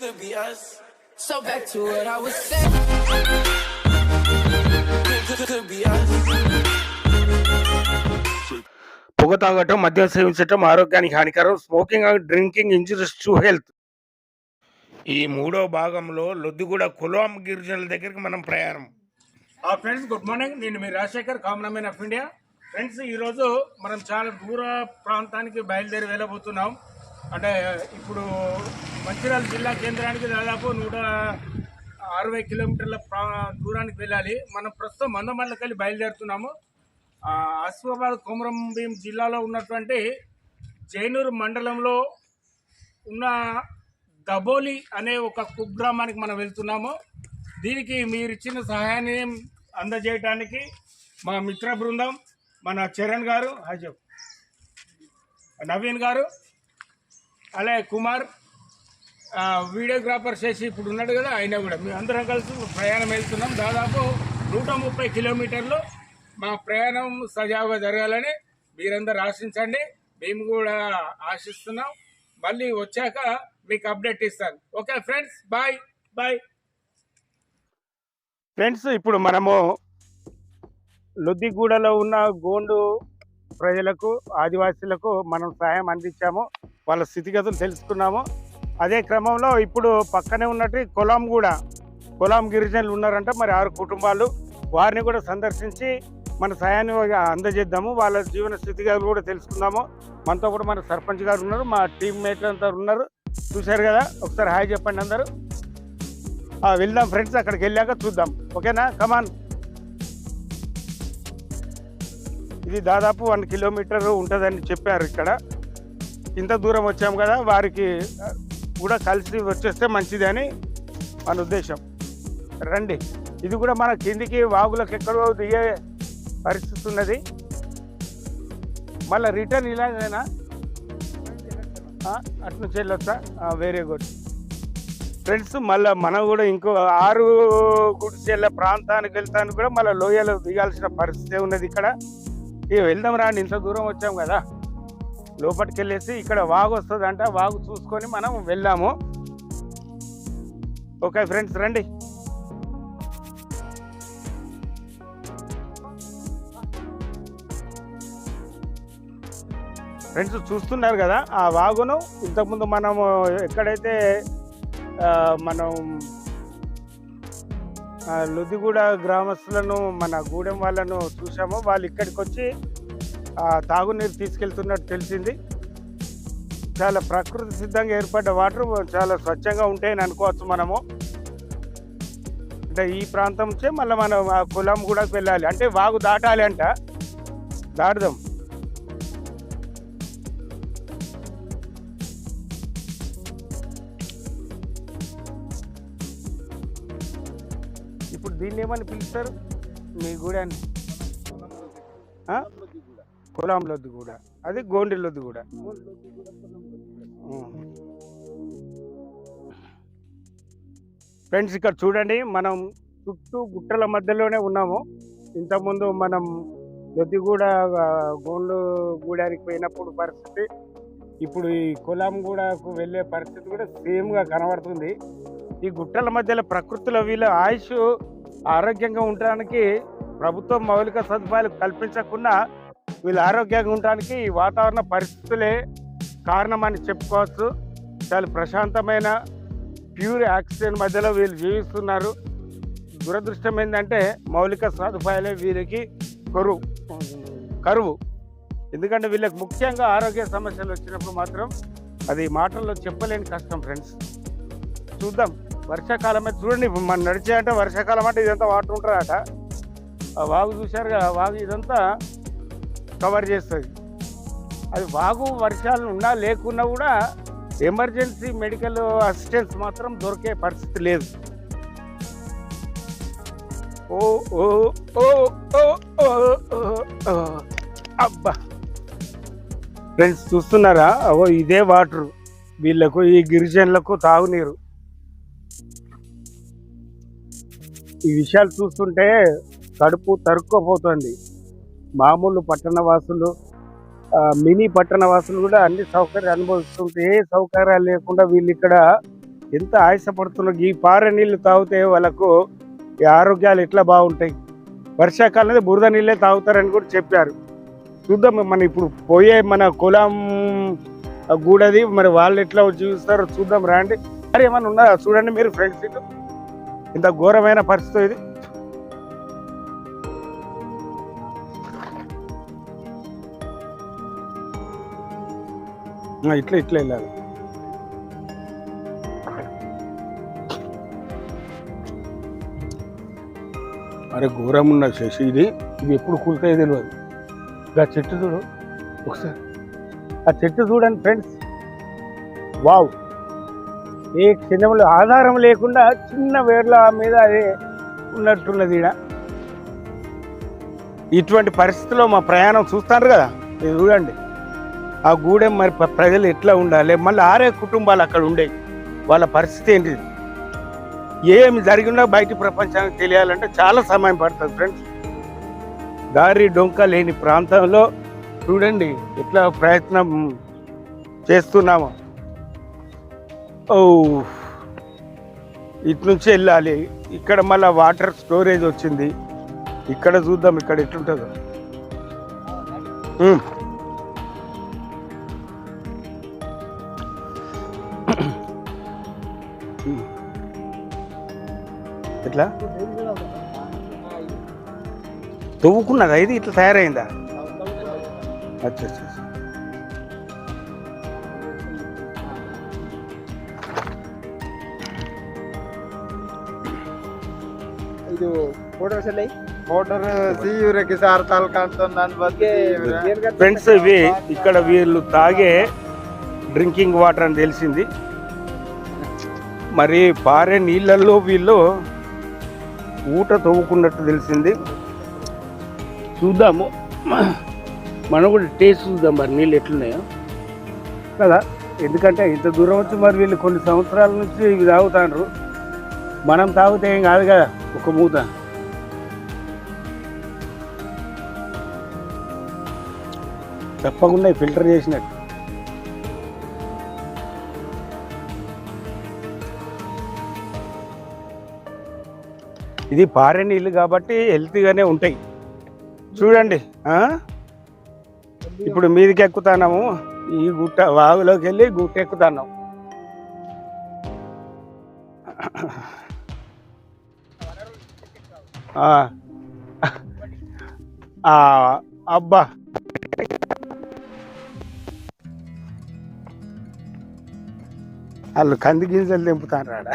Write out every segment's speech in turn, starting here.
could be us. So back to what I was saying. Could, could, could be us. పొగ తాగటం మద్యం సేవించటం ఆరోగ్యానికి హానికరం smoking and drinking injurious to health ఈ మూడో భాగంలో లొద్దిగూడ కులాం గిరిజనుల దగ్గరికి మనం ప్రయాణం ఆ ఫ్రెండ్స్ గుడ్ మార్నింగ్ నేను మీ Rajasekhar common of India friends ఈరోజు మనం చాలా దూర ప్రాంతానికి బయలుదేరి వెళ్ళబోతున్నాం అంటే ఇప్పుడు మంచిర్యాల జిల్లా కేంద్రానికి దాదాపు నూట అరవై కిలోమీటర్ల దూరానికి వెళ్ళాలి. మనం ప్రస్తుతం మందమండలకి వెళ్ళి బయలుదేరుతున్నాము. ఆ, ఆసిఫాబాద్ భీం జిల్లాలో ఉన్నటువంటి జైనూరు మండలంలో ఉన్న దబోలి అనే ఒక కుగ్రామానికి మనం వెళ్తున్నాము. దీనికి మీరు ఇచ్చిన సహాయాన్ని అందజేయటానికి మా మిత్ర బృందం మన చరణ్ గారు హజబ్ నవీన్ గారు అలాగే కుమార్ వీడియోగ్రాఫర్ చేసి ఇప్పుడు ఉన్నాడు కదా ఆయన కూడా. మేము అందరం కలిసి ప్రయాణం వెళ్తున్నాం. దాదాపు నూట ముప్పై కిలోమీటర్లు మా ప్రయాణం సజావుగా జరగాలని మీరందరూ ఆశించండి. మేము కూడా ఆశిస్తున్నాం. మళ్ళీ వచ్చాక మీకు అప్డేట్ ఇస్తాను. Okay friends bye bye. Friends ఇప్పుడు మనము లొద్దిగూడలో ఉన్న గోండు ప్రజలకు ఆదివాసీలకు మనం సాయం అందించాము. వాళ్ళ స్థితిగతులు తెలుసుకున్నాము. అదే క్రమంలో ఇప్పుడు పక్కనే ఉన్నట్టు కొలాం కూడా కొలాం గిరిజనులు ఉన్నారంట. మరి ఆరు కుటుంబాలు వారిని కూడా సందర్శించి మన సహాయాన్ని అందజేద్దాము. వాళ్ళ జీవన స్థితిగతులు కూడా తెలుసుకుందాము. మనతో కూడా మన సర్పంచ్ గారు ఉన్నారు. మా టీం మేట్లు అంతా ఉన్నారు. చూశారు కదా? ఒకసారి హాయ్ చెప్పండి అందరూ. ఆ, వెళ్దాం ఫ్రెండ్స్ అక్కడికి వెళ్ళాక చూద్దాం. ఓకేనా? కమాన్ ఇది దాదాపు వన్ కిలోమీటర్ ఉంటుందని చెప్పారు ఇక్కడ. ఇంత దూరం వచ్చాం కదా వారికి కూడా కలిసి వచ్చేస్తే మంచిది అని మన ఉద్దేశం. రండి. ఇది కూడా మన కిందికి వాగులకు ఎక్కడో దిగే పరిస్థితి ఉన్నది. మళ్ళీ రిటర్న్ ఇలాగైనా ఆ, అటు నుంచి వెళ్ళొచ్చా వెరీ గుడ్. ఫ్రెండ్స్ మళ్ళీ మనం కూడా ఇంకో ఆరు గుడిసెళ్ళ ప్రాంతానికి వెళ్తాను కూడా మళ్ళీ లోయలో దిగాల్సిన పరిస్థితి ఉన్నది ఇక్కడ. ఇక వెళ్దాం రాండి ఇంత దూరం వచ్చాం కదా. లోపలికి వెళ్ళేసి ఇక్కడ వాగు వస్తుందంట వాగు చూసుకొని మనం వెళ్ళాము. ఓకే ఫ్రెండ్స్ రండి. ఫ్రెండ్స్ చూస్తున్నారు కదా ఆ వాగును ఇంతకుముందు మనము ఎక్కడైతే మనం లుదిగూడ గ్రామస్తులను మన గూడెం వాళ్ళను చూసాము వాళ్ళు ఇక్కడికి వచ్చి తాగునీరు తీసుకెళ్తున్నట్టు తెలిసింది. చాలా ప్రకృతి సిద్ధంగా ఏర్పడ్డ వాటర్ చాలా స్వచ్ఛంగా ఉంటాయని అనుకోవచ్చు మనము. అంటే ఈ ప్రాంతం నుంచే మళ్ళీ మనం ఆ కులం కూడా వెళ్ళాలి. అంటే వాగు దాటాలి అంట. దాటుదాం. ఇప్పుడు దీన్ని ఏమని పిలుస్తారు? మీ గుడి అని. కులాం లొద్దు కూడా. అది గోండి లొద్దు కూడా ఫ్రెండ్స్ ఇక్కడ చూడండి మనం చుట్టూ గుట్టల మధ్యలోనే ఉన్నాము. ఇంతకుముందు మనం లొద్దిగూడ గోండు గూడానికి పోయినప్పుడు పరిస్థితి ఇప్పుడు ఈ కులాం గూడకు వెళ్ళే పరిస్థితి కూడా సేమ్గా కనబడుతుంది. ఈ గుట్టల మధ్యలో ప్రకృతిలో వీళ్ళ ఆయుష్ ఆరోగ్యంగా ఉండడానికి ప్రభుత్వం మౌలిక సదుపాయాలు కల్పించకుండా వీళ్ళు ఆరోగ్యంగా ఉండడానికి ఈ వాతావరణ పరిస్థితులే కారణమని చెప్పుకోవచ్చు. చాలా ప్రశాంతమైన ప్యూర్ ఆక్సిజన్ మధ్యలో వీళ్ళు జీవిస్తున్నారు. దురదృష్టం ఏంటంటే మౌలిక సదుపాయాలే వీరికి కరువు. కరువు. ఎందుకంటే వీళ్ళకి ముఖ్యంగా ఆరోగ్య సమస్యలు వచ్చినప్పుడు మాత్రం అది మాటల్లో చెప్పలేని కష్టం ఫ్రెండ్స్. చూద్దాం. వర్షాకాలం అయితే చూడండి మనం నడిచే అంటే వర్షాకాలం అంటే ఇదంతా వాటర్ ఉంటుందట వాగు చూశారు కదా వాగు ఇదంతా కవర్ చేస్తుంది. అది వాగు వర్షాలు ఉన్నా లేకున్నా కూడా ఎమర్జెన్సీ మెడికల్ అసిస్టెన్స్ మాత్రం దొరికే పరిస్థితి లేదు. ఓ ఓ ఓ ఓ ఓ అబ్బా. ఫ్రెండ్స్ చూస్తున్నారా? ఓ ఇదే వాటర్. వీళ్ళకు ఈ గిరిజనులకు తాగునీరు. ఈ విషయాలు చూస్తుంటే కడుపు తరుక్కోపోతుంది. మామూలు పట్టణ వాసులు మినీ పట్టణ వాసులు కూడా అన్ని సౌకర్యాలు అనుభవిస్తుంటే ఏ సౌకర్యాలు లేకుండా వీళ్ళు ఇక్కడ ఎంత ఆయాసపడుతున్నారు. ఈ పార నీళ్ళు తాగితే వాళ్ళకు ఈ ఆరోగ్యాలు ఎట్లా బాగుంటాయి? వర్షాకాలంలో బురద నీళ్ళే తాగుతారని కూడా చెప్పారు. చూద్దాం మన ఇప్పుడు పోయే మన కులం గూడది మరి వాళ్ళు ఎట్లా జీవిస్తారో చూద్దాం రాండి. మరి ఏమన్నా ఉన్నారా? చూడండి మీరు ఫ్రెండ్స్ ఇంత ఘోరమైన పరిస్థితి ఇది. ఇట్లా ఇట్లా వెళ్ళాలి. అరే ఘోరం ఉన్న శశి ఇది ఇది ఎప్పుడు కూలుతాయో తెలియదు ఆ చెట్టు చూడు ఒకసారి. ఆ చెట్టు చూడండి ఫ్రెండ్స్ వావ్ ఏ క్షణంలో ఆధారం లేకుండా చిన్న వేర్ల మీద అదే ఉన్నట్టున్నది ఈడ. ఇటువంటి పరిస్థితిలో మా ప్రయాణం చూస్తారు కదా? ఇది చూడండి. ఆ గూడెం మరి ప్రజలు ఎట్లా ఉండాలి? మళ్ళీ ఆరే కుటుంబాలు అక్కడ ఉండేవి వాళ్ళ పరిస్థితి ఏంటిది ఏమి జరిగినా బయట ప్రపంచానికి తెలియాలంటే చాలా సమయం పడుతుంది ఫ్రెండ్స్. దారి డొంక లేని ప్రాంతంలో చూడండి ఎట్లా ప్రయత్నం చేస్తున్నాము. ఓ ఇటు నుంచి వెళ్ళాలి. ఇక్కడ మళ్ళీ వాటర్ స్టోరేజ్ వచ్చింది. ఇక్కడ చూద్దాం ఇక్కడ ఎట్లుంటుందో. ఎట్లా తవ్వుకున్నదా ఇది ఇట్లా తయారైందా అచ్చా అచ్చా అచ్చా. ಇದು ಫೋಟೋ ಸಲ ಫೋಟೋ ಸಿ ಇವ್ರಿಗೆ ಸಾರ್ ತಾಲ್ ಕಾಣ್ತಾನೆ ನನ್ನ ಬಗ್ಗೆ ఫ్రెండ్స్ ఇవి ఇక్కడ వీళ్ళు తాగే డ్రింకింగ్ వాటర్ అని తెలిసింది మరి పారే నీళ్ళల్లో వీళ్ళు ఊట తవ్వుకున్నట్టు తెలిసింది. చూద్దాము. మనం కూడా టేస్ట్ చూద్దాం మరి నీళ్ళు ఎట్లున్నాయో. కదా ఎందుకంటే ఇంత దూరం వచ్చి మరి వీళ్ళు కొన్ని సంవత్సరాల నుంచి ఇవి తాగుతాండ్రు. మనం తాగితే ఏం కాదు కదా ఒక మూత. తప్పకుండా ఫిల్టర్ చేసినట్టు. ఇది పారే నీళ్ళు కాబట్టి హెల్తీగానే ఉంటాయి. చూడండి ఇప్పుడు మీదికి ఎక్కుతాన్నాము ఈ గుట్ట వాగులోకి వెళ్ళి గుట్ట ఎక్కుతున్నాం అబ్బా. వాళ్ళు కంది గింజలు తెంపుతారు ఆడ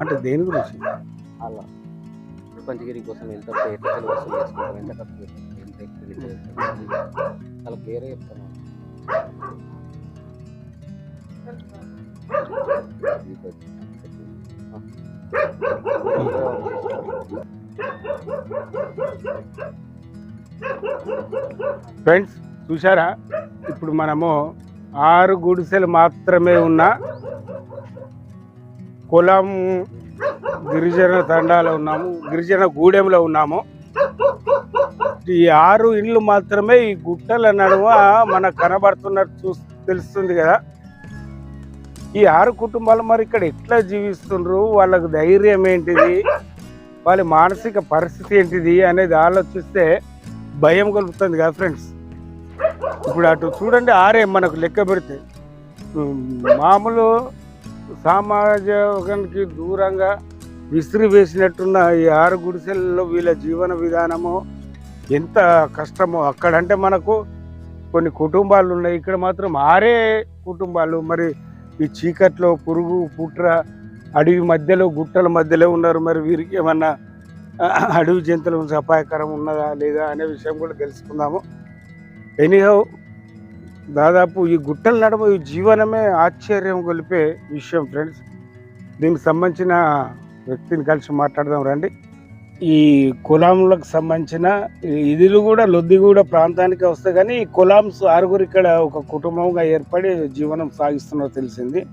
అంటే దేని గురించి? అలా. పంచగిరి కోసం ఎంత ఎట్లా వసూలు చేసుకుంటాం ఎంత ఖర్చు ఎంత చాలా క్లియర్గా చెప్తాను ఫ్రెండ్స్ చూసారా ఇప్పుడు మనము ఆరు గుడిసెలు మాత్రమే ఉన్న కులం గిరిజన తండాలో ఉన్నాము గిరిజన గూడెంలో ఉన్నాము. ఈ ఆరు ఇండ్లు మాత్రమే ఈ గుట్టల నడుమ మనకు కనబడుతున్నట్టు చూ తెలుస్తుంది కదా. ఈ ఆరు కుటుంబాలు మరి ఇక్కడ ఎట్లా జీవిస్తుండ్రు? వాళ్ళకు ధైర్యం ఏంటిది? వాళ్ళ మానసిక పరిస్థితి ఏంటిది? అనేది ఆలోచిస్తే భయం కలుగుతుంది కదా ఫ్రెండ్స్ ఇప్పుడు అటు చూడండి ఆరే మనకు లెక్క పెడితే. మామూలు సామాజికానికి దూరంగా విసిరి వేసినట్టున్న ఈ ఆరు గుడిసెల్లో వీళ్ళ జీవన విధానము ఎంత కష్టమో అక్కడంటే మనకు కొన్ని కుటుంబాలు ఉన్నాయి. ఇక్కడ మాత్రం ఆరే కుటుంబాలు. మరి ఈ చీకట్లో పురుగు పుట్ర అడవి మధ్యలో గుట్టల మధ్యలో ఉన్నారు. మరి వీరికి ఏమన్నా అడవి జంతువుల నుంచి అపాయకరం ఉన్నదా లేదా అనే విషయం కూడా తెలుసుకుందాము. ఎనీహౌ దాదాపు ఈ గుట్టల నడుమ ఈ జీవనమే ఆశ్చర్యం గొలిపే విషయం ఫ్రెండ్స్ దీనికి సంబంధించిన వ్యక్తిని కలిసి మాట్లాడదాం రండి. ఈ కులాంలకు సంబంధించిన ఇదిలు కూడా లొద్దిగూడ ప్రాంతానికి వస్తాయి కానీ ఈ కులాంస్ ఆరుగురు ఇక్కడ ఒక కుటుంబంగా ఏర్పడి జీవనం సాగిస్తున్నో తెలిసింది.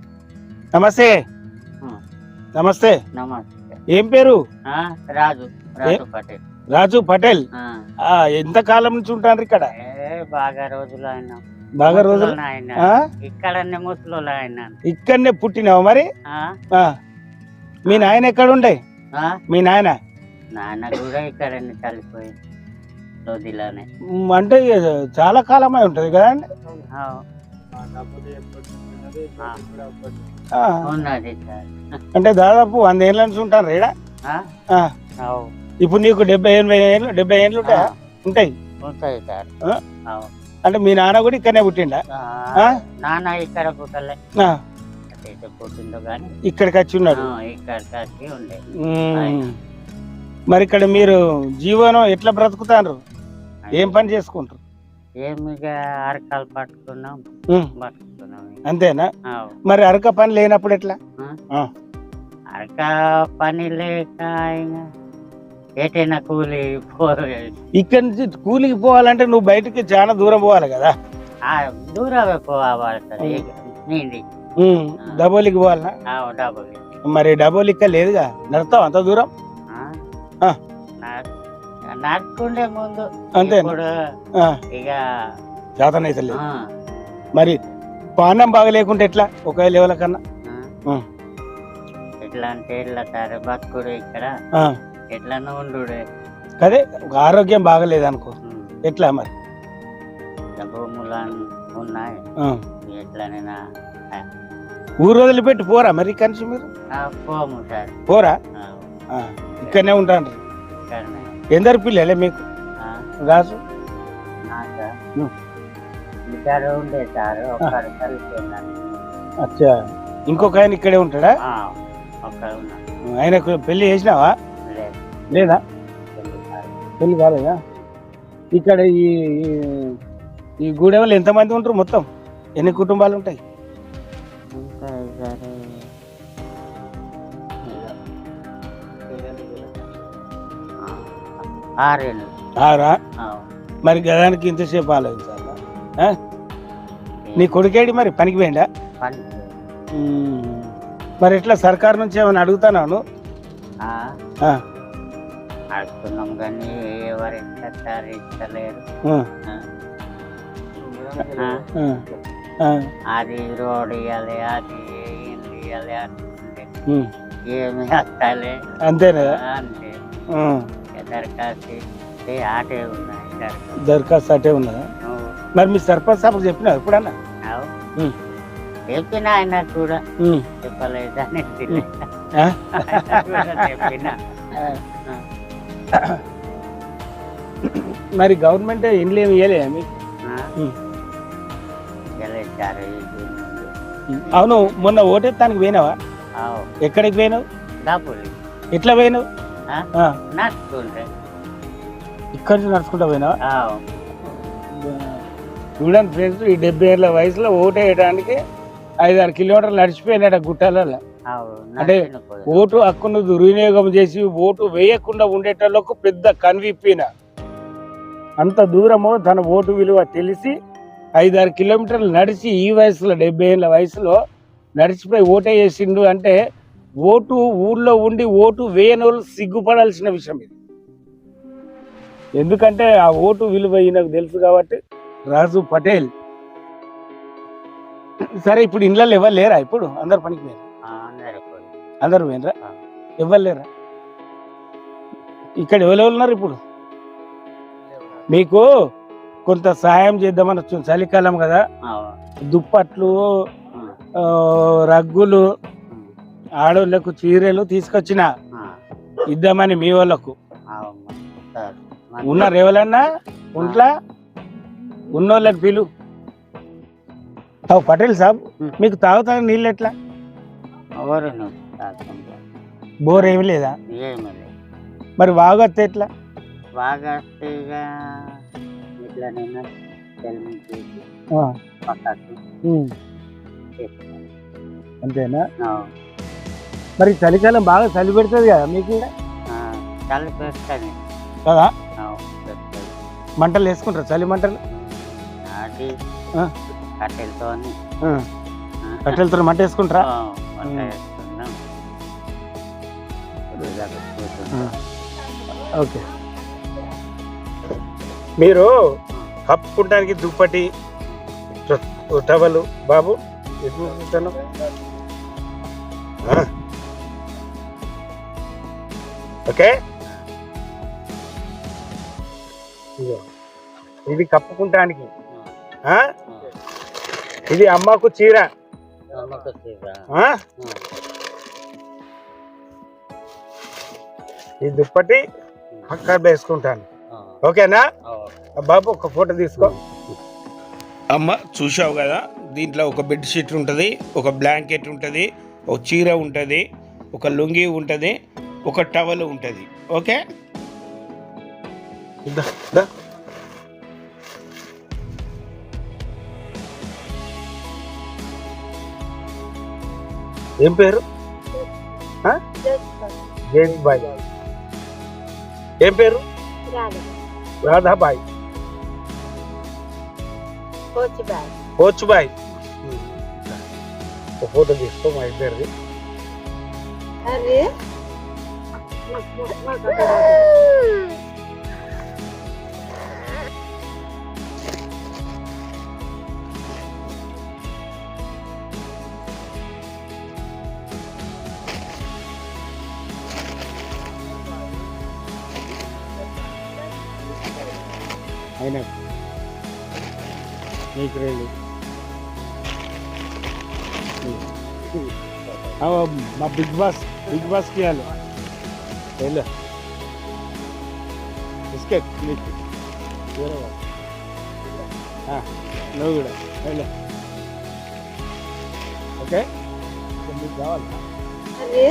నమస్తే. నమస్తే. నమస్తే. ఏం పేరు? ఆ, రాజు రాజు పటేల్. రాజు పటేల్? ఎంత కాలం నుంచి ఉంటారు ఇక్కడ? ఏ బాగా రోజులు ఆయన బాగా రోజులు? ఇక్కడనే ముసలోళ్ళు ఆయన ఇక్కడనే పుట్టినావు మరి. మీ నాయన ఎక్కడ ఉండే ఆ, మీ నాయన? నాన్న కూడా ఇక్కడనే చనిపోయింది మ్, అంటే చాలా కాలం అయి ఉంటది కదా అండి ఆ, ఆ. ఉన్నది సార్. అంటే దాదాపు వంద ఏళ్ళ నుంచి ఉంటారు ఈడ ఆ, ఆ. అవు, ఇప్పుడు నీకు డెబ్బై ఎనభై ఏళ్ళు డెబ్బై ఏళ్ళు ఉంటాయా? ఉంటాయి. ఉంటాయి సార్. ఆ? అవు. అంటే మీ నాన్న కూడా ఇక్కడనే పుట్టిండా? ఆ, ఆ? నాన్న ఇక్కడ పుట్టలే. ఆ, అటైతే పుట్టిందో కానీ ఇక్కడికి వచ్చి ఉన్నాడు. ఇక్కడికి వచ్చి ఉండే. మ్. మరి ఇక్కడ మీరు జీవనం ఎట్లా బ్రతుకుతారు? ఏం పని చేసుకుంటారు? ఏమిగా అరకాలు పట్టుకున్నాం పట్టుకున్నాం అంతేనా. మరి అరక పని లేనప్పుడు ఎట్లా. అరక పని లేక ఎటైనా కూలి ఇక్కడి నుంచి కూలికి పోవాలంటే నువ్వు బయటికి చాలా దూరం పోవాలి కదా? దూరమే పోవాలి డబోలికి పోవాలనా? డబ్బులు మరి డబోలిక్క లేదుగా నడతావు అంత దూరం. నడుచుకుండే ముందు? ఇప్పుడు ఆ, ఇక లేదు. ఆ, మరి పానం బాగా లేకుంటే ఎట్లా? ఒక లెవెల్ కన్నా. ఎట్లా అంటే ఎట్లా సరే బతుకుడు ఇక్కడ ఎట్లా ఉండు అదే ఒక ఆరోగ్యం బాగలేదు అనుకో. ఎట్లా మరి? భూములు ఉన్నాయి. ఎట్లనైనా ఊరు వదిలిపెట్టి పోరా మరి ఇక్కడి నుంచి మీరు? పోము సార్. పోరా? ఇక్కడనే ఉంటాను ఎందరు పిల్లలే మీకు. ఇద్దరు ఉండే సార్ ఒకరు కలిసిపోయినారు అచ్చా. ఇంకొక ఆయన ఇక్కడే ఉంటాడా? ఆ, ఒకరు ఉన్నారు ఆయనకు పెళ్ళి చేసినావా? లేదు లేదా? పెళ్ళి కాదు. పెళ్ళి కాలేదా? ఇక్కడ ఈ ఈ- ఈ గూడెంలో ఎంతమంది ఉంటారు మొత్తం? ఎన్ని కుటుంబాలు ఉంటాయి? ఆరేను ఆరా? మరి గదానికి ఇంతసేపు ఆలోచించాలా? నీ కొడుకేడి మరి? పనికి పోయిండా. మరి ఎట్లా సర్కార్ నుంచి ఏమైనా అడుగుతాను అడుగుతున్నాం కానీ ఎవరు ఇస్తలేరు. అది రోడ్ ఇవ్వాలి అది ఇల్లు ఇవ్వాలి అనుకుంటే ఏమి అంతేనా? ఉమ్. దరఖాస్తు ఆటే ఉన్నాయి దరఖాస్తు దరఖాస్తు అటే ఉన్నదా? మరి మీ సర్పంచ్ సాబ్ చెప్పినా ఎప్పుడన్నా? అవు. ఉం. చెప్పిన ఆయన కూడా. ఉమ్. చెప్పలేదని ఆ? చెప్పిన. మరి గవర్నమెంట్ ఇండ్లు ఏమి ఇవ్వలే మీకు? ఉం. గెలిచారు ఈ ముందు అవును మొన్న ఓటెత్తానికి పోయినావా? అవు. ఎక్కడికి పోయినావు? డబ్బులు ఎట్లా పోయినావు? నడుచుకుంటే ఇక్కడి నుంచి నడుచుకుంటా పోయినావా? అవు చూడండి ఫ్రెండ్స్ ఈ డెబ్బై ఏళ్ళ వయసులో ఓటు వేయడానికి ఐదు ఆరు కిలోమీటర్లు నడిచిపోయినాడు ఆ గుట్టాలలో అంటే ఓటు హక్కును దుర్వినియోగం చేసి ఓటు వేయకుండా ఉండేటోళ్ళకు పెద్ద కన్విప్పిన. అంత దూరము తన ఓటు విలువ తెలిసి ఐదారు కిలోమీటర్లు నడిచి ఈ వయసులో డెబ్బై ఏళ్ళ వయసులో నడిచిపోయి ఓటే వేసిండు అంటే ఓటు ఊళ్ళో ఉండి ఓటు వేయని వాళ్ళు సిగ్గుపడాల్సిన విషయం ఇది. ఎందుకంటే ఆ ఓటు విలువ ఈయనకు తెలుసు కాబట్టి. రాజు పటేల్. సరే ఇప్పుడు ఇండ్లలో ఎవరు లేరా ఇప్పుడు? అందరు పనికి పోయారు? అందరు పోయి. అందరు పోయినరా. ఎవరు లేరా? ఇక్కడ ఎవరు ఉన్నారు ఇప్పుడు? మీకు కొంత సహాయం చేద్దామని వచ్చింది చలికాలం కదా. దుప్పట్లు రగ్గులు. ఆడోళ్ళకు చీరలు తీసుకొచ్చిన ఇద్దామని మీ వాళ్ళకు. ఉన్నారు ఎవరన్నా ఒంట్లా ఉన్నోళ్ళకి పిలు. అవు పటేల్ సాబ్. మీకు తాగుతానికి నీళ్ళు ఎట్లా? బోర్ ఏమి లేదా. మరి వాగొత్తే ఎట్లా. అంతేనా. మరి చలికాలం బాగా చలి పెడుతుంది కదా మీకు? చలి కదా. మంటలు వేసుకుంటారు? చలి మంటలు. కట్టెలతో మంట వేసుకుంటారా. ఓకే. మీరు కప్పుకుంటానికి దుప్పటి టవలు బాబు ఎటు. ఓకే. ఇది కప్పుకుంటానికి ఆ? ఇది అమ్మకు చీర అమ్మకు చీర. ఆ? ఆ. ఈ దుప్పటి అక్కడ వేసుకుంటాను. ఓకేనా. బాబు ఒక ఫోటో తీసుకో అమ్మ చూసావు కదా దీంట్లో ఒక బెడ్షీట్ ఉంటుంది ఒక బ్లాంకెట్ ఉంటుంది ఒక చీర ఉంటుంది ఒక లుంగి ఉంటుంది ఒక టవల్ ఉంటుంది. ఓకే. ఏం పేరు? జైబాయ్ ఏం పేరు? రాధాబాయ్. కోచ్బాయ్. ఫోటో తీసుకో మా ఇద్దరిది. అయినా నీకు రెండు మా బిగ్ బాస్ బిగ్ బాస్ కియాలి వెళ్ళు బిస్కెట్ నీకు వేరే వాళ్ళు. ఆ, నువ్వు కూడా వెళ్ళు ఓకే ఇప్పుడు నీకు కావాలి అరే